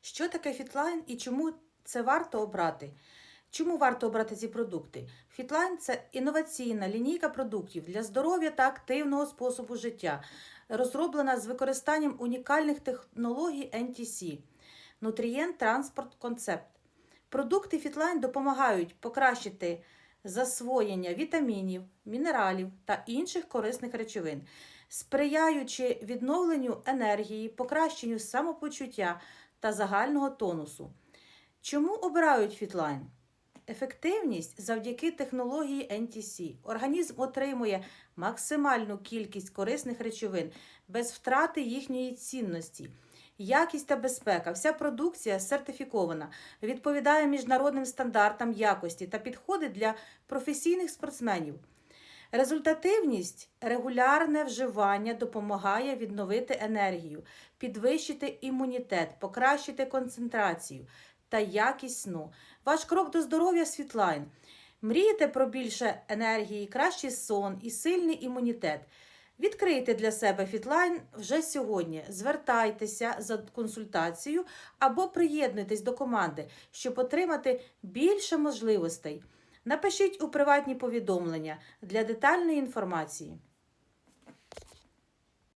Що таке фітлайн і чому це варто обрати? Чому варто обрати ці продукти? Фітлайн це інноваційна лінійка продуктів для здоров'я та активного способу життя, розроблена з використанням унікальних технологій NTC – Nutrient Transport Concept. Продукти Фітлайн допомагають покращити засвоєння вітамінів, мінералів та інших корисних речовин, сприяючи відновленню енергії, покращенню самопочуття та загального тонусу. Чому обирають Фітлайн? Ефективність завдяки технології NTC. Організм отримує максимальну кількість корисних речовин без втрати їхньої цінності. Якість та безпека. Вся продукція сертифікована, відповідає міжнародним стандартам якості та підходить для професійних спортсменів. Результативність регулярне вживання допомагає відновити енергію, підвищити імунітет, покращити концентрацію та якість сну. Ваш крок до здоров'я світлайн. Мрієте про більше енергії, кращий сон і сильний імунітет. Відкрийте для себе фітлайн вже сьогодні. Звертайтеся за консультацією або приєднуйтесь до команди, щоб отримати більше можливостей. Напишіть у приватні повідомлення для детальної інформації.